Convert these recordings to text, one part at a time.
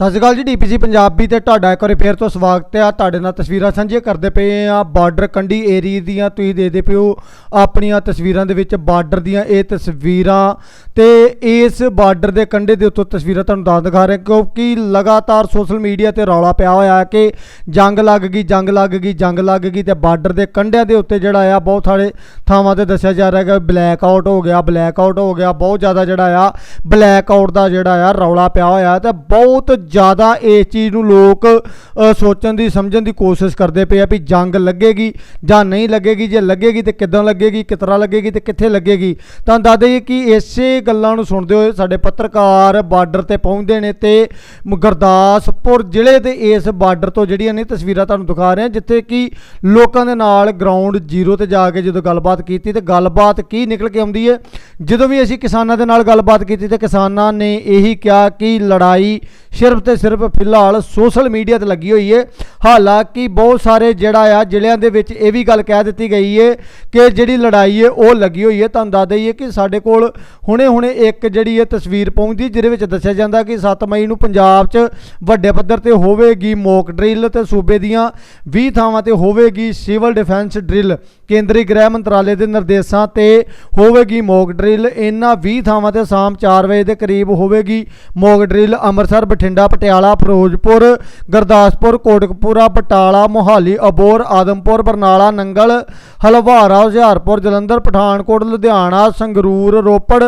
ਸਤਿ ਸ਼੍ਰੀ ਅਕਾਲ ਜੀ ਡੀਪੀਸੀ ਪੰਜਾਬੀ ਤੇ ਤੁਹਾਡਾ ਇੱਕ ਵਾਰੀ ਫੇਰ ਤੋਂ ਸਵਾਗਤ ਹੈ। ਤੁਹਾਡੇ ਨਾਲ ਤਸਵੀਰਾਂ ਸਾਂਝੀਆਂ ਕਰਦੇ ਪਏ ਆ ਬਾਰਡਰ ਕੰਢੀ ਏਰੀਆ ਦੀਆਂ ਤੁਸੀਂ ਦੇਖਦੇ ਪਿਓ ਆਪਣੀਆਂ ਤਸਵੀਰਾਂ ਦੇ ਵਿੱਚ ਬਾਰਡਰ ਦੀਆਂ ਇਹ ਤਸਵੀਰਾਂ ਤੇ ਇਸ ਬਾਰਡਰ ਦੇ ਕੰਢੇ ਦੇ ਉੱਤੋਂ ਤਸਵੀਰਾਂ ਤੁਹਾਨੂੰ ਦੱਸ ਦਿਖਾ ਰਹੇ ਕਿਉਂਕਿ ਲਗਾਤਾਰ ਸੋਸ਼ਲ ਮੀਡੀਆ ਤੇ ਰੌਲਾ ਪਿਆ ਹੋਇਆ ਹੈ ਕਿ ਜੰਗ ਲੱਗ ਗਈ, ਜੰਗ ਲੱਗ ਗਈ, ਜੰਗ ਲੱਗ ਗਈ ਤੇ ਬਾਰਡਰ ਦੇ ਕੰਢਿਆਂ ਦੇ ਉੱਤੇ ਜਿਹੜਾ ਆ ਬਹੁਤ ਸਾਰੇ ਥਾਵਾਂ ਤੇ ਦੱਸਿਆ ਜਾ ਰਿਹਾ ਹੈ ਕਿ ਬਲੈਕ ਆਊਟ ਹੋ ਗਿਆ, ਬਲੈਕ ਆਊਟ ਹੋ ਗਿਆ, ਬਹੁਤ ਜ਼ਿਆਦਾ ਜਿਹੜਾ ਆ ਬਲੈਕ ਆਊਟ ਦਾ ਜਿਹੜਾ ਆ ਰੌਲਾ ਪਿਆ ਹੋਇਆ ਤੇ ਬਹੁਤ ਜ਼ਿਆਦਾ ਇਸ ਚੀਜ਼ ਨੂੰ ਲੋਕ ਸੋਚਣ ਦੀ, ਸਮਝਣ ਦੀ ਕੋਸ਼ਿਸ਼ ਕਰਦੇ ਪਏ ਆ ਵੀ ਜੰਗ ਲੱਗੇਗੀ ਜਾਂ ਨਹੀਂ ਲੱਗੇਗੀ, ਜੇ ਲੱਗੇਗੀ ਤੇ ਕਿੱਦਾਂ ਲੱਗੇਗੀ, ਕਿਸ ਤਰ੍ਹਾਂ ਲੱਗੇਗੀ ਤੇ ਕਿੱਥੇ ਲੱਗੇਗੀ। ਤਾਂ ਦੱਸ ਦਈਏ ਕਿ ਇਸੇ ਗੱਲਾਂ ਨੂੰ ਸੁਣਦੇ ਹੋਏ ਸਾਡੇ ਪੱਤਰਕਾਰ ਬਾਰਡਰ ਤੇ ਪਹੁੰਚਦੇ ਨੇ ਤੇ ਗੁਰਦਾਸਪੁਰ ਜ਼ਿਲ੍ਹੇ ਦੇ ਇਸ ਬਾਰਡਰ ਤੋਂ ਜਿਹੜੀਆਂ ਨੇ ਤਸਵੀਰਾਂ ਤੁਹਾਨੂੰ ਦਿਖਾ ਰਹੇ ਹਾਂ, ਜਿੱਥੇ ਕਿ ਲੋਕਾਂ ਦੇ ਨਾਲ ਗਰਾਊਂਡ ਜ਼ੀਰੋ ਤੇ ਜਾ ਕੇ ਜਦੋਂ ਗੱਲਬਾਤ ਕੀਤੀ ਤੇ ਗੱਲਬਾਤ ਕੀ ਨਿਕਲ ਕੇ ਆਉਂਦੀ ਹੈ, ਜਦੋਂ ਵੀ ਅਸੀਂ ਕਿਸਾਨਾਂ ਦੇ ਨਾਲ ਗੱਲਬਾਤ ਕੀਤੀ ਤੇ ਕਿਸਾਨਾਂ ਨੇ ਇਹੀ ਕਿਹਾ ਕਿ ਲੜਾਈ ਸਿਰਫ ਤੇ ਸਿਰਫ ਫਿਲਹਾਲ ਸੋਸ਼ਲ ਮੀਡੀਆ ਤੇ ਲੱਗੀ ਹੋਈ ਹੈ ਹਾਲਾਂਕਿ ਬਹੁਤ ਸਾਰੇ ਜਿਹੜਾ ਆ ਜ਼ਿਲ੍ਹਿਆਂ ਦੇ ਵਿੱਚ ਇਹ ਵੀ ਗੱਲ ਕਹਿ ਦਿੱਤੀ ਗਈ ਹੈ ਕਿ ਜਿਹੜੀ ਲੜਾਈ ਹੈ ਉਹ ਲੱਗੀ ਹੋਈ ਹੈ ਤੁਹਾਨੂੰ ਦੱਸ ਦਈਏ ਕਿ ਸਾਡੇ ਕੋਲ ਹੁਣੇ-ਹੁਣੇ ਇੱਕ ਜਿਹੜੀ ਇਹ ਤਸਵੀਰ ਪਹੁੰਚਦੀ, ਜਿਹਦੇ ਵਿੱਚ ਦੱਸਿਆ ਜਾਂਦਾ ਕਿ 7 ਮਈ ਨੂੰ ਪੰਜਾਬ 'ਚ ਵੱਡੇ ਪੱਧਰ ਤੇ ਹੋਵੇਗੀ ਮੌਕ ਡਰਿਲ ਤੇ ਸੂਬੇ ਦੀਆਂ 20 ਥਾਵਾਂ ਤੇ ਹੋਵੇਗੀ ਸਿਵਲ ਡਿਫੈਂਸ ਡਰਿਲ। ਕੇਂਦਰੀ ਗ੍ਰਹਿ ਮੰਤਰਾਲੇ ਦੇ ਨਿਰਦੇਸ਼ਾਂ ਤੇ ਹੋਵੇਗੀ ਮੌਕ ਡਰਿਲ। ਇਹਨਾਂ 20 ਥਾਵਾਂ ਤੇ ਸ਼ਾਮ 4 ਵਜੇ ਦੇ ਕਰੀਬ ਹੋਵੇਗੀ ਮੌਕ ਡਰਿਲ। ਅੰਮ੍ਰਿਤਸਰ, ਬਠਿੰਡਾ ਪਟਿਆਲਾ, ਫਿਰੋਜ਼ਪੁਰ, ਗੁਰਦਾਸਪੁਰ, ਕੋਟਕਪੂਰਾ, ਬਟਾਲਾ, ਮੋਹਾਲੀ, ਅਬੋਰ, ਆਦਮਪੁਰ, ਬਰਨਾਲਾ, ਨੰਗਲ, ਹਲਵਾਰਾ, ਹੁਸ਼ਿਆਰਪੁਰ, ਜਲੰਧਰ, ਪਠਾਨਕੋਟ, ਲੁਧਿਆਣਾ, ਸੰਗਰੂਰ, ਰੋਪੜ,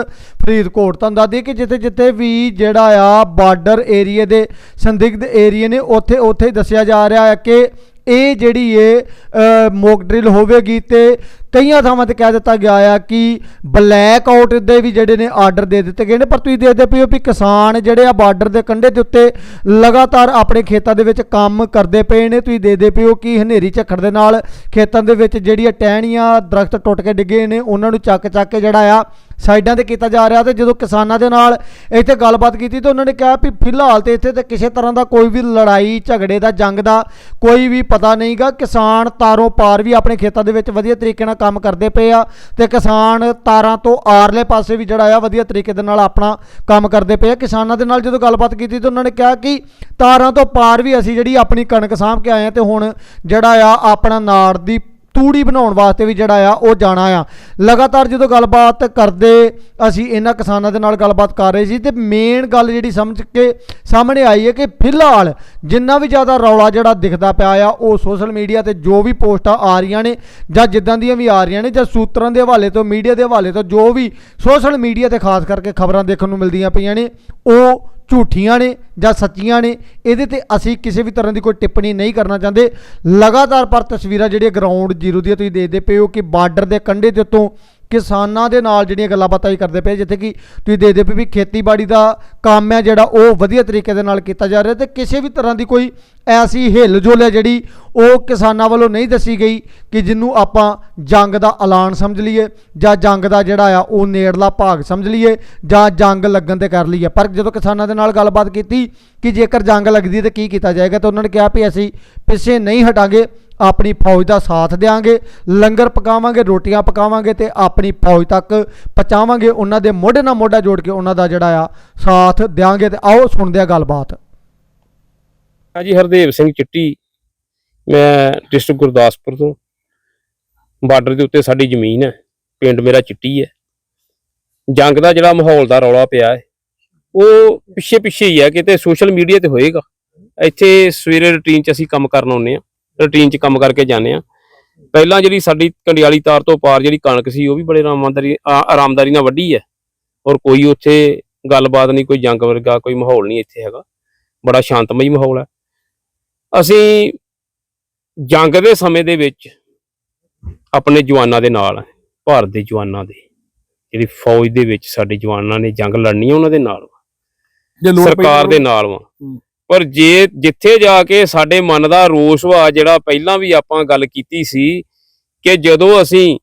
ਫਰੀਦਕੋਟ। ਤਾਂ ਦੱਸ ਦਈਏ ਕਿ ਜਿੱਥੇ ਜਿੱਥੇ ਵੀ ਜਿਹੜਾ ਆ ਬਾਰਡਰ ਏਰੀਏ ਦੇ ਸੰਦਿਗਧ ਏਰੀਏ ਨੇ, ਉੱਥੇ ਉੱਥੇ ਦੱਸਿਆ ਜਾ ਰਿਹਾ ਹੈ ਕਿ ਇਹ ਜਿਹੜੀ ਇਹ ਮੌਕ ਡਰਿਲ ਹੋਵੇਗੀ ਤੇ ਕਈਆਂ ਥਾਵਾਂ ਤੇ ਕਹਿ ਦਿੱਤਾ ਗਿਆ ਆ ਕਿ ਬਲੈਕ ਆਊਟ ਦੇ ਵੀ ਜਿਹੜੇ ਨੇ ਆਰਡਰ ਦੇ ਦਿੱਤੇ ਗਏ ਨੇ, ਪਰ ਤੁਸੀਂ ਦੇਖਦੇ ਪਏ ਹੋ ਵੀ ਕਿਸਾਨ ਜਿਹੜੇ ਆ ਬਾਰਡਰ ਦੇ ਕੰਢੇ ਦੇ ਉੱਤੇ ਲਗਾਤਾਰ ਆਪਣੇ ਖੇਤਾਂ ਦੇ ਵਿੱਚ ਕੰਮ ਕਰਦੇ ਪਏ ਨੇ। ਤੁਸੀਂ ਦੇਖਦੇ ਪਏ ਹੋ ਕਿ ਹਨੇਰੀ ਝੱਖੜ ਦੇ ਨਾਲ ਖੇਤਾਂ ਦੇ ਵਿੱਚ ਜਿਹੜੀਆਂ ਟਹਿਣੀਆਂ ਦਰਖਤ ਟੁੱਟ ਕੇ ਡਿੱਗੇ ਨੇ, ਉਹਨਾਂ ਨੂੰ ਚੱਕ ਚੱਕ ਕੇ ਜਿਹੜਾ ਆ ਸਾਈਡਾਂ ਤੇ ਕੀਤਾ ਜਾ ਰਿਹਾ ਤੇ ਜਦੋਂ ਕਿਸਾਨਾਂ ਦੇ ਨਾਲ ਇੱਥੇ ਗੱਲਬਾਤ ਕੀਤੀ ਤਾਂ ਉਹਨਾਂ ਨੇ ਕਿਹਾ ਵੀ ਫਿਲਹਾਲ ਤੇ ਇੱਥੇ ਤੇ ਕਿਸੇ ਤਰ੍ਹਾਂ ਦਾ ਕੋਈ ਵੀ ਲੜਾਈ, ਝਗੜੇ ਦਾ, ਜੰਗ ਦਾ ਕੋਈ ਵੀ ਪਤਾ ਨਹੀਂਗਾ। ਕਿਸਾਨ ਤਾਰੋਂ ਪਾਰ ਵੀ ਆਪਣੇ ਖੇਤਾਂ ਦੇ ਵਿੱਚ ਵਧੀਆ ਤਰੀਕੇ ਨਾਲ ਕੰਮ ਕਰਦੇ ਪਏ ਆ ਤੇ ਕਿਸਾਨ ਤਾਰਾਂ ਤੋਂ ਆਰਲੇ ਪਾਸੇ ਵੀ ਜਿਹੜਾ ਆ ਵਧੀਆ ਤਰੀਕੇ ਦੇ ਨਾਲ ਆਪਣਾ ਕੰਮ ਕਰਦੇ ਪਏ ਆ। ਕਿਸਾਨਾਂ ਦੇ ਨਾਲ ਜਦੋਂ ਗੱਲਬਾਤ ਕੀਤੀ ਤਾਂ ਉਹਨਾਂ ਨੇ ਕਿਹਾ ਕਿ ਤਾਰਾਂ ਤੋਂ ਪਾਰ ਵੀ ਅਸੀਂ ਜਿਹੜੀ ਆਪਣੀ ਕਣਕ ਸਾਂਭ ਕੇ ਆਏ ਆ ਤੇ ਹੁਣ ਜਿਹੜਾ ਆ ਆਪਣਾ ਨਾੜ ਦੀ ਤੂੜੀ ਬਣਾਉਣ ਵਾਸਤੇ ਵੀ ਜਿਹੜਾ ਆ, ਉਹ ਜਾਣਾ ਆ। ਲਗਾਤਾਰ ਜਦੋਂ ਗੱਲਬਾਤ ਕਰਦੇ, ਅਸੀਂ ਇਹਨਾਂ ਕਿਸਾਨਾਂ ਦੇ ਨਾਲ ਗੱਲਬਾਤ ਕਰ ਰਹੇ ਸੀ ਤੇ ਮੇਨ ਗੱਲ ਜਿਹੜੀ ਸਮਝ ਕੇ ਸਾਹਮਣੇ ਆਈ ਹੈ ਕਿ ਫਿਲਹਾਲ ਜਿੰਨਾ ਵੀ ਜ਼ਿਆਦਾ ਰੌਲਾ ਜਿਹੜਾ ਦਿਖਦਾ ਪਿਆ ਆ, ਉਹ ਸੋਸ਼ਲ ਮੀਡੀਆ ਤੇ ਜੋ ਵੀ ਪੋਸਟਾਂ ਆ ਰਹੀਆਂ ਨੇ ਜਾਂ ਜਿੱਦਾਂ ਦੀਆਂ ਵੀ ਆ ਰਹੀਆਂ ਨੇ ਜਾਂ ਸੂਤਰਾਂ ਦੇ ਹਵਾਲੇ ਤੋਂ ਮੀਡੀਆ ਦੇ ਹਵਾਲੇ ਤੋਂ ਜੋ ਵੀ ਸੋਸ਼ਲ ਮੀਡੀਆ ਤੇ ਖਾਸ ਕਰਕੇ ਖਬਰਾਂ ਦੇਖਣ ਨੂੰ ਮਿਲਦੀਆਂ ਪਈਆਂ ਨੇ, ਉਹ ਝੂਠੀਆਂ ਨੇ ਜਾਂ ਸੱਚੀਆਂ ਨੇ, ਇਹਦੇ ਤੇ ਅਸੀਂ ਕਿਸੇ ਵੀ ਤਰ੍ਹਾਂ ਦੀ ਕੋਈ ਟਿੱਪਣੀ ਨਹੀਂ ਕਰਨਾ ਚਾਹੁੰਦੇ। ਲਗਾਤਾਰ ਪਰ ਤਸਵੀਰਾਂ ਜਿਹੜੀਆਂ ਗਰਾਊਂਡ ਜ਼ੀਰੋ ਦੀਆਂ ਤੁਸੀਂ ਦੇਖਦੇ ਪਏ ਹੋ ਕਿ ਬਾਰਡਰ ਦੇ ਕੰਢੇ ਦੇ ਉੱਤੋਂ ਕਿਸਾਨਾਂ ਦੇ ਨਾਲ ਜਿਹੜੀਆਂ ਗੱਲਾਂ ਬਾਤਾਂ ਹੀ ਕਰਦੇ ਪਏ, ਜਿੱਥੇ ਕਿ ਤੁਸੀਂ ਦੇਖਦੇ ਪਏ ਵੀ ਖੇਤੀਬਾੜੀ ਦਾ ਕੰਮ ਹੈ ਜਿਹੜਾ ਉਹ ਵਧੀਆ ਤਰੀਕੇ ਦੇ ਨਾਲ ਕੀਤਾ ਜਾ ਰਿਹਾ ਤੇ ਕਿਸੇ ਵੀ ਤਰ੍ਹਾਂ ਦੀ ਕੋਈ ਐਸੀ ਹਿੱਲ ਜੁਲ ਹੈ ਜਿਹੜੀ ਉਹ ਕਿਸਾਨਾਂ ਵੱਲੋਂ ਨਹੀਂ ਦੱਸੀ ਗਈ ਕਿ ਜਿਹਨੂੰ ਆਪਾਂ ਜੰਗ ਦਾ ਐਲਾਨ ਸਮਝ ਲਈਏ ਜਾਂ ਜੰਗ ਦਾ ਜਿਹੜਾ ਆ ਉਹ ਨੇੜਲਾ ਭਾਗ ਸਮਝ ਲਈਏ ਜਾਂ ਜੰਗ ਲੱਗਣ ਤੇ ਕਰ ਲਈਏ। ਪਰ ਜਦੋਂ ਕਿਸਾਨਾਂ ਦੇ ਨਾਲ ਗੱਲਬਾਤ ਕੀਤੀ ਕਿ ਜੇਕਰ ਜੰਗ ਲੱਗਦੀ ਹੈ ਤਾਂ ਕੀ ਕੀਤਾ ਜਾਏਗਾ, ਤਾਂ ਉਹਨਾਂ ਨੇ ਕਿਹਾ ਵੀ ਅਸੀਂ ਪਿੱਛੇ ਨਹੀਂ ਹਟਾਂਗੇ। ਆਪਣੀ ਫੌਜ ਦਾ ਸਾਥ ਦੇਵਾਂਗੇ ਲੰਗਰ ਪਕਾਵਾਂਗੇ, ਰੋਟੀਆਂ ਪਕਾਵਾਂਗੇ ਤੇ ਆਪਣੀ ਫੌਜ ਤੱਕ ਪਹੁੰਚਾਵਾਂਗੇ। ਉਹਨਾਂ ਦੇ ਮੋਢੇ ਨਾਲ ਮੋਢਾ ਜੋੜ ਕੇ ਉਹਨਾਂ ਦਾ ਜਿਹੜਾ ਆ ਸਾਥ ਦੇਵਾਂਗੇ ਤੇ ਆਓ ਸੁਣਦੇ ਆ ਗੱਲਬਾਤ। ਹਾਂਜੀ, ਹਰਦੇਵ ਸਿੰਘ ਚਿੱਟੀ, ਮੈਂ ਡਿਸਟ੍ਰਿਕਟ ਗੁਰਦਾਸਪੁਰ ਤੋਂ। ਬਾਰਡਰ ਦੇ ਉੱਤੇ ਸਾਡੀ ਜ਼ਮੀਨ ਹੈ, ਪਿੰਡ ਮੇਰਾ ਚਿੱਟੀ ਹੈ। ਜੰਗ ਦਾ ਜਿਹੜਾ ਮਾਹੌਲ ਦਾ ਰੌਲਾ ਪਿਆ ਹੈ, ਉਹ ਪਿੱਛੇ ਪਿੱਛੇ ਹੀ ਹੈ, ਕਿਤੇ ਸੋਸ਼ਲ ਮੀਡੀਆ ਤੇ ਹੋਏਗਾ। ਇੱਥੇ ਸਵੇਰੇ ਰੁਟੀਨ 'ਚ ਅਸੀਂ ਕੰਮ ਕਰਨ ਆਉਂਦੇ ਆ ਰੁਟੀਨ 'ਚ ਕੰਮ ਕਰਕੇ ਜਾਂਦੇ ਆ। ਪਹਿਲਾਂ ਜਿਹੜੀ ਸਾਡੀ ਕੰਡਿਆਲੀ ਤਾਰ ਤੋਂ ਪਾਰ ਜਿਹੜੀ ਕਣਕ ਸੀ ਉਹ ਵੀ ਬੜੇ ਆਰਾਮਦਾਰੀ ਆਰਾਮਦਾਰੀ ਨਾਲ ਵੱਢੀ ਹੈ ਔਰ ਕੋਈ ਉੱਥੇ ਗੱਲਬਾਤ ਨਹੀਂ ਕੋਈ ਜੰਗ ਵਰਗਾ ਕੋਈ ਮਾਹੌਲ ਨਹੀਂ ਇੱਥੇ ਹੈਗਾ। ਬੜਾ ਸ਼ਾਂਤਮਈ ਮਾਹੌਲ ਹੈ ਅਸੀਂ ਜੰਗ ਦੇ ਸਮੇਂ ਦੇ ਵਿੱਚ ਆਪਣੇ ਜਵਾਨਾਂ ਦੇ ਨਾਲ ਭਾਰਤ ਦੇ ਜਵਾਨਾਂ ਦੇ। ਜਿਹੜੀ ਫੌਜ ਦੇ ਵਿੱਚ ਸਾਡੇ ਜਵਾਨਾਂ ਨੇ ਜੰਗ ਲੜਨੀ ਹੈ ਉਹਨਾਂ ਦੇ ਨਾਲ ਸਰਕਾਰ ਦੇ ਨਾਲ ਵਾ। ਪਰ ਜੇ ਜਿੱਥੇ ਜਾ ਕੇ ਸਾਡੇ ਮਨ ਦਾ ਰੋਸ ਵਾ, ਜਿਹੜਾ ਪਹਿਲਾਂ ਵੀ ਆਪਾਂ ਗੱਲ ਕੀਤੀ ਸੀ ਕਿ ਜਦੋਂ ਅਸੀਂ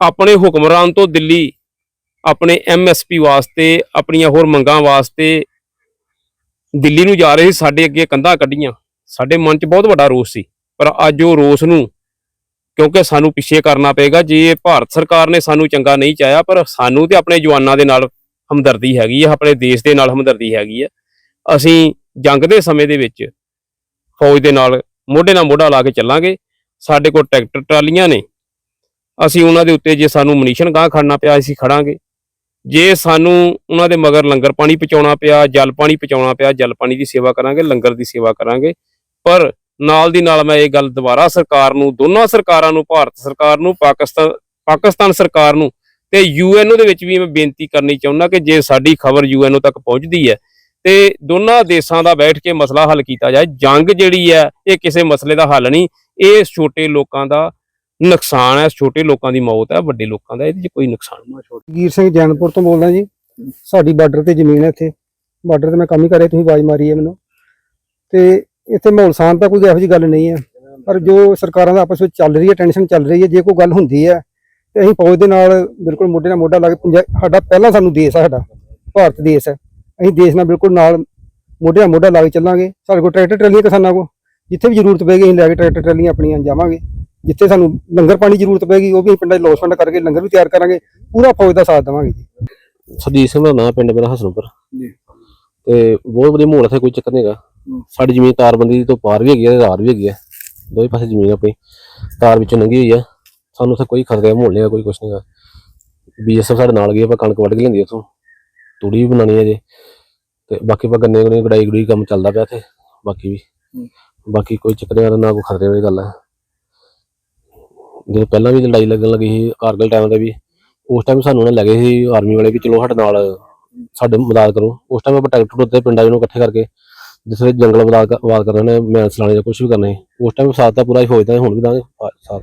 ਆਪਣੇ ਹੁਕਮਰਾਨ ਤੋਂ ਦਿੱਲੀ, ਆਪਣੇ ਐਮਐਸਪੀ ਵਾਸਤੇ, ਆਪਣੀਆਂ ਹੋਰ ਮੰਗਾਂ ਵਾਸਤੇ ਦਿੱਲੀ ਨੂੰ ਜਾ ਰਹੇ ਸੀ, ਸਾਡੇ ਅੱਗੇ ਕੰਧਾਂ ਕੱਢੀਆਂ, ਸਾਡੇ ਮਨ 'ਚ ਬਹੁਤ ਵੱਡਾ ਰੋਸ ਸੀ। ਪਰ ਅੱਜ ਉਹ ਰੋਸ ਨੂੰ ਕਿਉਂਕਿ ਸਾਨੂੰ ਪਿੱਛੇ ਕਰਨਾ ਪਏਗਾ, ਜੇ ਭਾਰਤ ਸਰਕਾਰ ਨੇ ਸਾਨੂੰ ਚੰਗਾ ਨਹੀਂ ਚਾਹਿਆ, ਪਰ ਸਾਨੂੰ ਤੇ ਆਪਣੇ ਜਵਾਨਾਂ ਦੇ ਨਾਲ ਹਮਦਰਦੀ ਹੈਗੀ ਹੈ ਆਪਣੇ ਦੇਸ਼ ਦੇ ਨਾਲ ਹਮਦਰਦੀ ਹੈਗੀ ਹੈ ਅਸੀਂ ਜੰਗ ਦੇ ਸਮੇਂ ਦੇ ਵਿੱਚ ਫੌਜ ਦੇ ਨਾਲ ਮੋਢੇ ਨਾਲ ਮੋਢਾ ਲਾ ਕੇ ਚੱਲਾਂਗੇ। ਸਾਡੇ ਕੋਲ ਟਰੈਕਟਰ ਟਰਾਲੀਆਂ ਨੇ। ਅਸੀਂ ਉਹਨਾਂ ਦੇ ਉੱਤੇ ਜੇ ਸਾਨੂੰ ਮਨੀਸ਼ਨ ਗਾਹ ਖੜਨਾ ਪਿਆ, ਅਸੀਂ ਖੜਾਂਗੇ। ਜੇ ਸਾਨੂੰ ਉਹਨਾਂ ਦੇ ਮਗਰ ਲੰਗਰ ਪਾਣੀ ਪਹੁੰਚਾਉਣਾ ਪਿਆ, ਜਲ ਪਾਣੀ ਪਹੁੰਚਾਉਣਾ ਪਿਆ, ਜਲ ਪਾਣੀ ਦੀ ਸੇਵਾ ਕਰਾਂਗੇ, ਲੰਗਰ ਦੀ ਸੇਵਾ ਕਰਾਂਗੇ। ਪਰ ਨਾਲ ਦੀ ਨਾਲ ਮੈਂ ਇਹ ਗੱਲ ਦੁਬਾਰਾ ਸਰਕਾਰ ਨੂੰ, ਦੋਨਾਂ ਸਰਕਾਰਾਂ ਨੂੰ, ਭਾਰਤ ਸਰਕਾਰ ਨੂੰ, ਪਾਕਿਸਤਾਨ ਪਾਕਿਸਤਾਨ ਸਰਕਾਰ ਨੂੰ ਤੇ ਯੂਐਨਓ ਦੇ ਵਿੱਚ ਵੀ ਮੈਂ ਬੇਨਤੀ ਕਰਨੀ ਚਾਹੁੰਦਾ ਕਿ ਜੇ ਸਾਡੀ ਖਬਰ ਯੂਐਨਓ ਤੱਕ ਪਹੁੰਚਦੀ ਹੈ ਤੇ ਦੋਨਾਂ ਦੇਸ਼ਾਂ ਦਾ ਬੈਠ ਕੇ ਮਸਲਾ ਹੱਲ ਕੀਤਾ ਜਾਏ। ਜੰਗ ਜਿਹੜੀ ਹੈ, ਇਹ ਕਿਸੇ ਮਸਲੇ ਦਾ ਹੱਲ ਨਹੀਂ। ਇਹ ਛੋਟੇ ਲੋਕਾਂ ਦਾ ਨੁਕਸਾਨ ਹੈ, ਛੋਟੇ ਲੋਕਾਂ ਦੀ ਮੌਤ ਹੈ, ਵੱਡੇ ਲੋਕਾਂ ਦਾ, ਇਹਦੇ 'ਚ ਕੋਈ ਨੁਕਸਾਨ ਨਹੀਂ। ਵੀਰ ਸਿੰਘ ਜੈਨਪੁਰ ਤੋਂ ਬੋਲਦਾ ਜੀ। ਸਾਡੀ ਬਾਰਡਰ ਤੇ ਜ਼ਮੀਨ ਹੈ ਇੱਥੇ। ਬਾਰਡਰ ਤੇ ਮੈਂ ਕੰਮ ਹੀ ਕਰਿਆ, ਤੁਸੀਂ ਆਵਾਜ਼ ਮਾਰੀ ਹੈ ਮੈਨੂੰ। ਤੇ ਇੱਥੇ ਮਾਹੌਲ ਸ਼ਾਂਤ ਤਾਂ ਕੋਈ ਇਹੋ ਜਿਹੀ ਗੱਲ ਨਹੀਂ ਹੈ। ਪਰ ਜੋ ਸਰਕਾਰਾਂ ਦਾ ਆਪਸ ਵਿੱਚ ਚੱਲ ਰਹੀ ਹੈ, ਟੈਨਸ਼ਨ ਚੱਲ ਰਹੀ ਹੈ, ਜੇ ਕੋਈ ਗੱਲ ਹੁੰਦੀ ਹੈ, ਤੇ ਅਸੀਂ ਫੌਜ ਦੇ ਨਾਲ ਬਿਲਕੁਲ ਮੋਢੇ ਨਾਲ ਮੋਢਾ ਲਾ ਕੇ ਸਾਡਾ ਪਹਿਲਾਂ ਸਾਨੂੰ ਦੇਸ਼ ਹੈ ਸਾਡਾ, ਭਾਰਤ ਦੇਸ਼ ਹੈ। ਅਸੀਂ ਦੇਸ਼ ਨਾਲ ਬਿਲਕੁਲ ਨਾਲ ਮੋਢੇ ਨਾਲ ਮੋਢਾ ਲਾ ਕੇ ਚੱਲਾਂਗੇ। ਸਾਡੇ ਕੋਲ ਟਰੈਕਟਰ ਟਰਾਲੀਆਂ ਕਿਸਾਨਾਂ ਕੋਲ ਜਿੱਥੇ ਵੀ ਜ਼ਰੂਰਤ ਪਏਗੀ ਅਸੀਂ ਲੈ ਕੇ ਟਰੈਕਟਰ ਟਰਾਲੀਆਂ ਆਪਣੀਆਂ ਜਾਵਾਂਗੇ। ਜਿੱਥੇ ਸਾਨੂੰ ਲੰਗਰ ਪਾਣੀ ਦੀ ਜ਼ਰੂਰਤ ਪਏਗੀ ਉਹ ਵੀ ਅਸੀਂ ਪਿੰਡਾਂ 'ਚ ਲੋਸਫੰਡ ਕਰਕੇ ਲੰਗਰ ਵੀ ਤਿਆਰ ਕਰਾਂਗੇ। ਪੂਰਾ ਫੌਜ ਦਾ ਸਾਥ ਦੇਵਾਂਗੇ ਜੀ। ਸਰਜੀਤ ਸਿੰਘ ਦਾ ਨਾਂ ਪਿੰਡ ਮੇਰਾ ਹਸਨਪੁਰ। ਜੀ। ਤੇ ਬਹੁਤ ਵਧੀਆ ਮਾਹੌਲ ਇੱਥੇ ਕੋਈ ਚੱਕਰ ਨਹੀਂ ਹੈਗਾ। ਸਾਡੀ ਜ਼ਮੀਨ ਤਾਰਬੰਦੀ ਤੋਂ ਪਾਰ ਵੀ ਹੈਗੀ ਹੈ ਰਾਰ ਵੀ ਹੈਗੀ ਹੈ ਦੋਵੇਂ ਪਾਸੇ ਜ਼ਮੀਨ ਆਪਣੀ। ਤਾਰ ਵਿੱਚੋਂ ਲੰਘੀ ਹੋਈ ਆ। ਸਾਨੂੰ ਉੱਥੇ ਕੋਈ ਖਤਰੇ ਦਾ ਮਾਹੌਲ ਨਹੀਂ ਕੋਈ ਕੁਛ ਨਹੀਂ ਹੈਗਾ। ਬੀਐਸਐਫ ਸਾਡੇ ਨਾਲ ਗਈ ਆਪਾਂ ਕਣਕ ਵੱਢ ਕੇ ਲੈਂਦੀ ਉੱਥੋਂ। ਤੂੜੀ ਵੀ ਬਣਾਉਣੀ ਹੈ ਜੇ। ਤੇ ਬਾਕੀ ਆਪਾਂ ਗੰਨੇ ਗੁੰਨੇ ਗੜਾਈ ਗੜੂਈ ਕੰਮ ਚੱਲਦਾ ਪਿਆ ਇੱਥੇ। ਬਾਕੀ ਵੀ। ਬਾਕੀ ਕੋਈ ਚੱਕਰ ਨਾ ਕੋਈ ਖਤਰੇ ਵਾਲੀ ਗੱਲ ਹੈ। ਜਦੋਂ ਪਹਿਲਾਂ ਵੀ ਲੜਾਈ ਲੱਗਣ ਲੱਗੀ ਸੀ ਕਾਰਗਲ ਟਾਈਮ ਤੇ ਵੀ ਉਸ ਟਾਈਮ ਸਾਨੂੰ ਉਹਨਾਂ ਲੈ ਗਏ ਸੀ ਆਰਮੀ ਵਾਲੇ ਵੀ ਚਲੋ ਸਾਡੇ ਨਾਲ ਸਾਡੇ ਮਦਦ ਕਰੋ। ਉਸ ਟਾਈਮ ਆਪਾਂ ਟਰੈਕਟਰ ਉੱਤੇ ਪਿੰਡਾਂ ਨੂੰ ਇਕੱਠੇ ਕਰਕੇ ਜਿਸ ਜੰਗਲ ਮਦਦ ਮਦਦ ਕਰਨੇ ਨੇ ਮੈਂਸ ਲਾਣੇ ਜਾਂ ਕੁਝ ਵੀ ਕਰਨੇ ਉਸ ਟਾਈਮ ਸਾਥ ਤਾਂ ਪੂਰਾ ਹੀ ਫੌਜ ਦਾ ਹੁਣ ਵੀ ਦਾਂਗੇ ਸਾਥ।